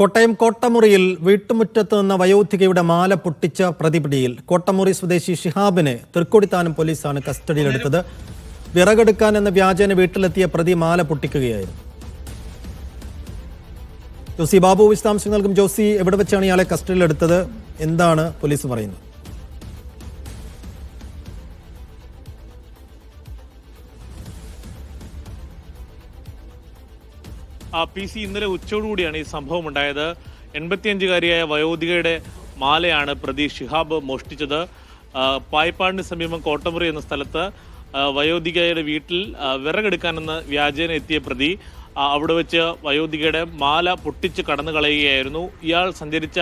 കോട്ടയം കോട്ടമുറിയിൽ വീട്ടുമുറ്റത്ത് നിന്ന വയോധികയുടെ മാല പൊട്ടിച്ച പ്രതിപിടിയിൽ കോട്ടമുറി സ്വദേശി ഷിഹാബിനെ തൃക്കൊടിത്താനം പോലീസാണ് കസ്റ്റഡിയിലെടുത്തത്. വിറകെടുക്കാൻ എന്ന വ്യാജേന വീട്ടിലെത്തിയ പ്രതി മാല പൊട്ടിക്കുകയായിരുന്നു. ജോസി ബാബു വിശദാംശം നൽകും. ജോസി എവിടെ വെച്ചാണ് ഇയാളെ കസ്റ്റഡിയിലെടുത്തത്? എന്താണ് പോലീസ് പറയുന്നത്? പി സി ഇന്നലെ ഉച്ചയോടുകൂടിയാണ് ഈ സംഭവം ഉണ്ടായത് എൺപത്തിയഞ്ചുകാരിയായ വയോധികയുടെ മാലയാണ് പ്രതി ഷിഹാബ് മോഷ്ടിച്ചത്. പായ്പാടിന് സമീപം കോട്ടമുറി എന്ന സ്ഥലത്ത് വയോധികയുടെ വീട്ടിൽ വിറകെടുക്കാനെന്ന് വ്യാജേന എത്തിയ പ്രതി അവിടെ വെച്ച് വയോധികയുടെ മാല പൊട്ടിച്ച് കടന്നു കളയുകയായിരുന്നു ഇയാൾ സഞ്ചരിച്ച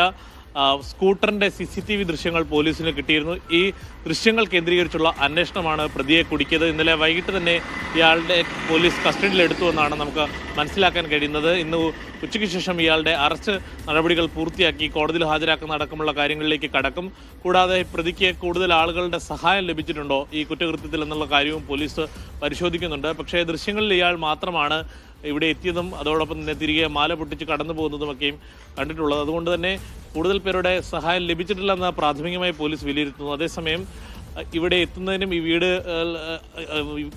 സ്കൂട്ടറിന്റെ സി സി ടി വി ദൃശ്യങ്ങൾ പോലീസിന് കിട്ടിയിരുന്നു. ഈ ദൃശ്യങ്ങൾ കേന്ദ്രീകരിച്ചുള്ള അന്വേഷണമാണ് പ്രതിയെ കുടിക്കിയത്. ഇന്നലെ വൈകിട്ട് തന്നെ ഇയാളുടെ പോലീസ് കസ്റ്റഡിയിലെടുത്തു എന്നാണ് നമുക്ക് മനസ്സിലാക്കാൻ കഴിയുന്നത്. ഇന്ന് ഉച്ചയ്ക്ക് ശേഷം ഇയാളുടെ അറസ്റ്റ് നടപടികൾ പൂർത്തിയാക്കി കോടതിയിൽ ഹാജരാക്കുന്ന അടക്കമുള്ള കാര്യങ്ങളിലേക്ക് കടക്കും. കൂടാതെ പ്രതിക്ക് കൂടുതൽ ആളുകളുടെ സഹായം ലഭിച്ചിട്ടുണ്ടോ ഈ കുറ്റകൃത്യത്തിൽ എന്നുള്ള കാര്യവും പോലീസ് പരിശോധിക്കുന്നുണ്ട്. പക്ഷേ ദൃശ്യങ്ങളിൽ ഇയാൾ മാത്രമാണ് ഇവിടെ എത്തിയതും അതോടൊപ്പം തന്നെ തിരികെ മാല പൊട്ടിച്ച് കടന്നു പോകുന്നതുമൊക്കെയും കണ്ടിട്ടുള്ളത്. അതുകൊണ്ട് തന്നെ കൂടുതൽ പേരുടെ സഹായം ലഭിച്ചിട്ടില്ലെന്ന് പ്രാഥമികമായി പോലീസ് വിലയിരുത്തുന്നു. അതേസമയം ഇവിടെ എത്തുന്നതിനും ഈ വീട്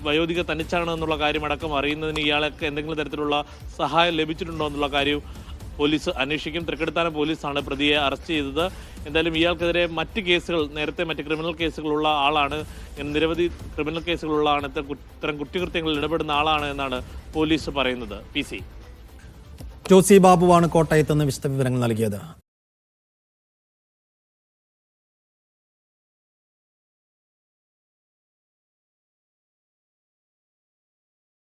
വയോധിക തനിച്ചാണ് എന്നുള്ള കാര്യം അടക്കം അറിയുന്നതിന് ഇയാൾക്ക് എന്തെങ്കിലും തരത്തിലുള്ള സഹായം ലഭിച്ചിട്ടുണ്ടോ എന്നുള്ള കാര്യവും പോലീസ് അന്വേഷിക്കും. തൃക്കെടുത്താനം പോലീസാണ് പ്രതിയെ അറസ്റ്റ് ചെയ്തത്. എന്തായാലും ഇയാൾക്കെതിരെ മറ്റ് കേസുകൾ നേരത്തെ മറ്റ് ക്രിമിനൽ കേസുകളുള്ള ആളാണ്. നിരവധി ക്രിമിനൽ കേസുകളുള്ള ആണ് ഇത്തരം കുറ്റകൃത്യങ്ങളിൽ ഇടപെടുന്ന ആളാണ് എന്നാണ് പോലീസ് പറയുന്നത്. P C. ജോസി ബാബുവാണ് കോട്ടയത്ത് നിന്ന് വിശദവിവരങ്ങൾ നൽകിയത്.